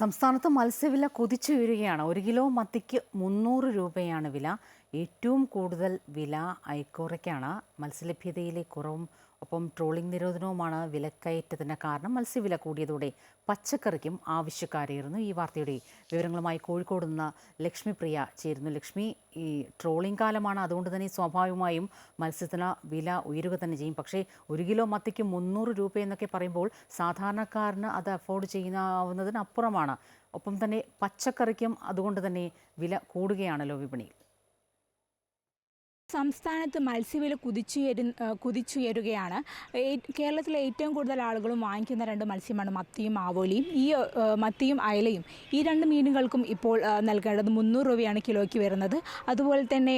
സംസ്ഥാനത്ത് മത്സ്യവില കുതിച്ചുയരുകയാണ് ഒരു കിലോ മത്തിക്ക് മുന്നൂറ് രൂപയാണ് വില. ഏറ്റവും കൂടുതൽ വില ഐക്കോറയ്ക്കാണ്. മത്സ്യലഭ്യതയിലെ കുറവും ഒപ്പം ട്രോളിംഗ് നിരോധനവുമാണ് വിലക്കയറ്റത്തിന് കാരണം. മത്സ്യവില കൂടിയതോടെ പച്ചക്കറിക്കും ആവശ്യക്കാരേറുന്നു ഈ വാർത്തയുടെ വിവരങ്ങളുമായി കോഴിക്കോട് നിന്ന് ലക്ഷ്മി പ്രിയ ചേരുന്നു. ലക്ഷ്മി ഈ ട്രോളിംഗ് കാലമാണ്. അതുകൊണ്ട് തന്നെ സ്വാഭാവികമായും മത്സ്യത്തിന് വില ഉയരുക തന്നെ ചെയ്യും. പക്ഷേ ഒരു കിലോ മത്തിക്ക് മുന്നൂറ് രൂപ എന്നൊക്കെ പറയുമ്പോൾ സാധാരണക്കാരന് അത് അഫോർഡ് ചെയ്യുന്നതിനപ്പുറമാണ്. ഒപ്പം തന്നെ പച്ചക്കറിക്കും അതുകൊണ്ട് തന്നെ വില കൂടുകയാണല്ലോ വിപണിയിൽ. സംസ്ഥാനത്ത് മത്സ്യവില കുതിച്ചുയരു കുതിച്ചുയരുകയാണ് കേരളത്തിലെ ഏറ്റവും കൂടുതൽ ആളുകളും വാങ്ങിക്കുന്ന രണ്ട് മത്സ്യമാണ് മത്തിയും ആവോലിയും ഈ മത്തിയും അയലയും ഈ രണ്ട് മീനുകൾക്കും ഇപ്പോൾ നൽകേണ്ടത് മുന്നൂറ് രൂപയാണ് കിലോയ്ക്ക് വരുന്നത്. അതുപോലെ തന്നെ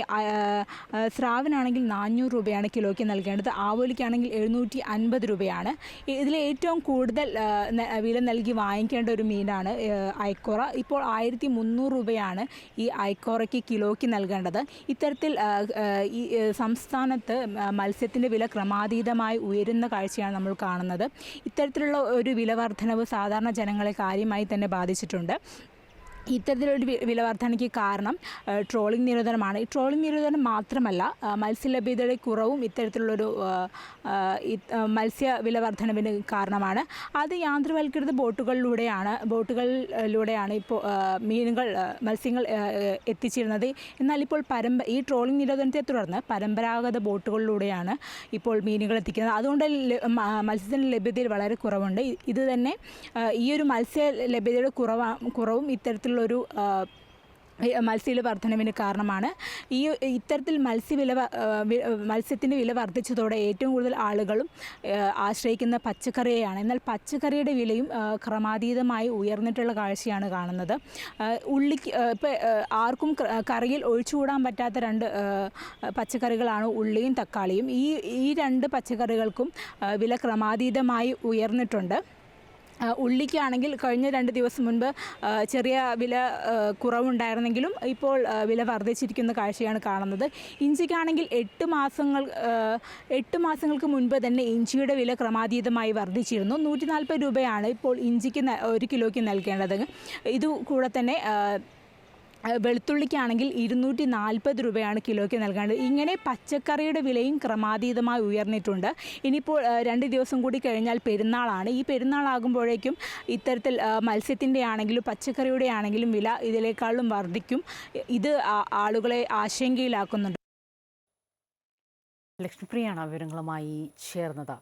സ്രാവിനാണെങ്കിൽ നാനൂറ് രൂപയാണ് കിലോയ്ക്ക് നൽകേണ്ടത്. ആവോലിക്കാണെങ്കിൽ എഴുന്നൂറ്റി അൻപത് രൂപയാണ്. ഇതിൽ ഏറ്റവും കൂടുതൽ വില നൽകി വാങ്ങിക്കേണ്ട ഒരു മീനാണ് ഐക്കോറ ഇപ്പോൾ ആയിരത്തി മുന്നൂറ് രൂപയാണ് ഈ ഐക്കോറയ്ക്ക് കിലോയ്ക്ക് നൽകേണ്ടത്. ഇത്തരത്തിൽ ഈ സംസ്ഥാനത്ത് മത്സ്യത്തിന്റെ വില ക്രമാതീതമായി ഉയരുന്ന കാഴ്ചയാണ് നമ്മൾ കാണുന്നത്. ഇത്തരത്തിലുള്ള ഒരു വില വർധനവ് സാധാരണ ജനങ്ങളെ കാര്യമായി തന്നെ ബാധിച്ചിട്ടുണ്ട്. ഇത്തരത്തിലൊരു വി- വില വർധനയ്ക്ക് കാരണം ട്രോളിംഗ് നിരോധനമാണ്. ഈ ട്രോളിംഗ് നിരോധനം മാത്രമല്ല മത്സ്യലഭ്യതയുടെ കുറവും ഇത്തരത്തിലുള്ളൊരു മത്സ്യ വില വർധനവിന് കാരണമാണ്. അത് യാന്ത്രവൽകൃത ബോട്ടുകളിലൂടെയാണ് ബോട്ടുകളിലൂടെയാണ് ഇപ്പോൾ മീനുകൾ മത്സ്യങ്ങൾ എത്തിച്ചിരുന്നത്. എന്നാൽ ഇപ്പോൾ പരമ്പ ഈ ട്രോളിംഗ് നിരോധനത്തെ തുടർന്ന് പരമ്പരാഗത ബോട്ടുകളിലൂടെയാണ് ഇപ്പോൾ മീനുകൾ എത്തിക്കുന്നത്. അതുകൊണ്ട് മത്സ്യത്തിന്റെ ലഭ്യതയിൽ വളരെ കുറവുണ്ട്. ഇത് തന്നെ ഈ ഒരു മത്സ്യ ലഭ്യതയുടെ കുറവാ കുറവും ഇത്തരത്തിലുള്ളൊരു ഈ മത്സ്യവില വർധനവിന് കാരണമാണ്. ഈ ഇത്തരത്തിൽ മത്സ്യവില മത്സ്യത്തിന്റെ വില വർദ്ധിച്ചതോടെ ഏറ്റവും കൂടുതൽ ആളുകളും ആശ്രയിക്കുന്ന പച്ചക്കറിയെയാണ്. എന്നാൽ പച്ചക്കറിയുടെ വിലയും ക്രമാതീതമായി ഉയർന്നിട്ടുള്ള കാഴ്ചയാണ് കാണുന്നത്. ഉള്ളിക്ക് ഇപ്പോൾ ആർക്കും കറിയിൽ ഒഴിച്ചുകൂടാൻ പറ്റാത്ത രണ്ട് പച്ചക്കറികളാണ് ഉള്ളിയും തക്കാളിയും. ഈ ഈ രണ്ട് പച്ചക്കറികൾക്കും വില ക്രമാതീതമായി ഉയർന്നിട്ടുണ്ട്. ഉള്ളിക്കാണെങ്കിൽ കഴിഞ്ഞ രണ്ട് ദിവസം മുൻപ് ചെറിയ വില കുറവുണ്ടായിരുന്നെങ്കിലും ഇപ്പോൾ വില വർദ്ധിച്ചിരിക്കുന്ന കാഴ്ചയാണ് കാണുന്നത്. ഇഞ്ചിക്കാണെങ്കിൽ എട്ട് മാസങ്ങൾ എട്ട് മാസങ്ങൾക്ക് മുൻപ് തന്നെ ഇഞ്ചിയുടെ വില ക്രമാതീതമായി വർദ്ധിച്ചിരുന്നു. നൂറ്റി നാൽപ്പത് രൂപയാണ് ഇപ്പോൾ ഇഞ്ചിക്ക് ഒരു കിലോയ്ക്ക് നൽകേണ്ടത്. ഇതുകൂടെ തന്നെ വെളുത്തുള്ളിക്കാണെങ്കിൽ ഇരുന്നൂറ്റി നാൽപ്പത് രൂപയാണ് കിലോയ്ക്ക് നൽകേണ്ടത് ഇങ്ങനെ പച്ചക്കറിയുടെ വിലയും ക്രമാതീതമായി ഉയർന്നിട്ടുണ്ട്. ഇനിയിപ്പോൾ രണ്ട് ദിവസം കൂടി കഴിഞ്ഞാൽ പെരുന്നാളാണ്. ഈ പെരുന്നാളാകുമ്പോഴേക്കും ഇത്തരത്തിൽ മത്സ്യത്തിന്റെ ആണെങ്കിലും പച്ചക്കറിയുടെ ആണെങ്കിലും വില ഇതിനേക്കാളും വർദ്ധിക്കും. ഇത് ആളുകളെ ആശങ്കയിലാക്കുന്നുണ്ട്. ലക്ഷ്മിപ്രിയാണ് വിവരങ്ങളുമായി ചേർന്നത്.